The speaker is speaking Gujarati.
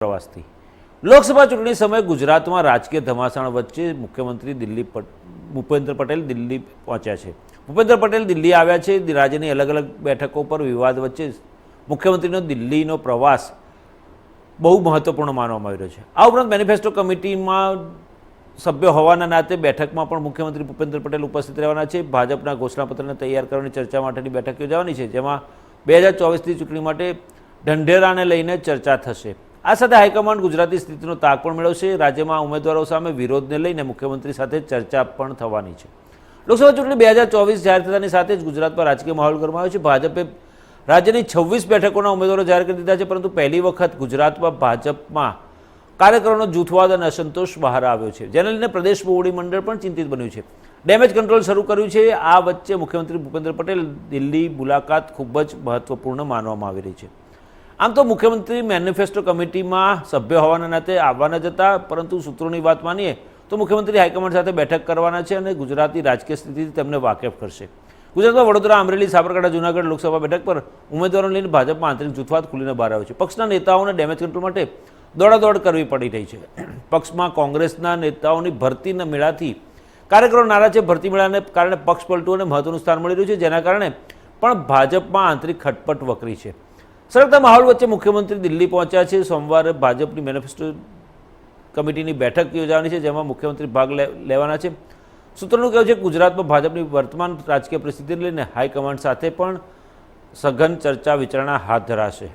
પ્રવાસથી. લોકસભા ચૂંટણી સમયે ગુજરાતમાં રાજકીય ધમાસાણ વચ્ચે મુખ્યમંત્રી દિલ્હી ભૂપેન્દ્ર પટેલ દિલ્હી પહોંચ્યા છે. ભૂપેન્દ્ર પટેલ દિલ્હી આવ્યા છે. રાજ્યની અલગ અલગ બેઠકો પર વિવાદ વચ્ચે મુખ્યમંત્રીનો દિલ્હીનો પ્રવાસ બહુ મહત્વપૂર્ણ માનવામાં આવી રહ્યો છે. આ ઉપરાંત મેનિફેસ્ટો કમિટીમાં સભ્ય હોવાના નાતે બેઠકમાં પણ મુખ્યમંત્રી ભૂપેન્દ્ર પટેલ ઉપસ્થિત રહેવાના છે. ભાજપના ઘોષણાપત્રને તૈયાર કરવાની ચર્ચા માટેની બેઠક યોજાવાની છે, જેમાં બે હજાર ચોવીસની ચૂંટણી માટે ઢંઢેરાને લઈને ચર્ચા થશે. આ સાથે હાઈકમાન્ડ ગુજરાતી સ્થિતિનો તાગ પણ મેળવશે રાજ્યમાં ઉમેદવારો સામે વિરોધને લઈને મુખ્યમંત્રી સાથે ચર્ચા પણ થવાની છે. લોકસભા ચૂંટણી બે હજાર ચોવીસ જાહેર થતાની સાથે જ ગુજરાતમાં રાજકીય માહોલ ગરમાયો છે. ભાજપે રાજ્યની છવ્વીસ બેઠકોના ઉમેદવારો જાહેર કરી દીધા છે, પરંતુ પહેલી વખત ગુજરાતમાં ભાજપમાં કાર્યકરોનો જૂથવાદ અને અસંતોષ બહાર આવ્યો છે. જેને લઈને પ્રદેશ મોવડી મંડળ પણ ચિંતિત બન્યું છે. ડેમેજ કંટ્રોલ શરૂ કર્યું છે. આ વચ્ચે મુખ્યમંત્રી ભૂપેન્દ્ર પટેલ દિલ્હી મુલાકાત ખૂબ જ મહત્વપૂર્ણ માનવામાં આવી રહી છે. આમ તો મુખ્યમંત્રી મેનિફેસ્ટો કમિટીમાં સભ્ય હોવાના નાતે આવવાના જતા પરંતુ સૂત્રોની વાત માનીએ તો મુખ્યમંત્રી હાઈકમાન્ડ સાથે બેઠક કરવાના છે અને ગુજરાતી રાજકીય સ્થિતિથી તેમને વાકેફ કરશે. ગુજરાતમાં વડોદરા, અમરેલી, સાબરકાંઠા, જૂનાગઢ લોકસભા બેઠક પર ઉમેદવારોને લઈને ભાજપમાં આંતરિક જૂથવાદ ખુલીને બહાર આવ્યો છે. પક્ષના નેતાઓને ડેમેજ કંટ્રોલ માટે દોડાદોડ કરવી પડી રહી છે. પક્ષમાં કોંગ્રેસના નેતાઓની ભરતીના મેળાથી કાર્યકરો નારાજ છે. ભરતી મેળાને કારણે પક્ષ પલટુઓને મહત્વનું સ્થાન મળી રહ્યું છે. જેના કારણે પણ ભાજપમાં આંતરિક ખટપટ વકરી છે. સરળતા માહોલ વચ્ચે મુખ્યમંત્રી દિલ્હી પહોંચ્યા છે. સોમવારે ભાજપની મેનિફેસ્ટો કમિટીની બેઠક યોજાવાની છે, જેમાં મુખ્યમંત્રી ભાગ લેવાના છે. સૂત્રોનું કહેવું છે કે ગુજરાતમાં ભાજપની વર્તમાન રાજકીય પરિસ્થિતિને લઈને હાઈકમાન્ડ સાથે પણ સઘન ચર્ચા વિચારણા હાથ ધરાશે.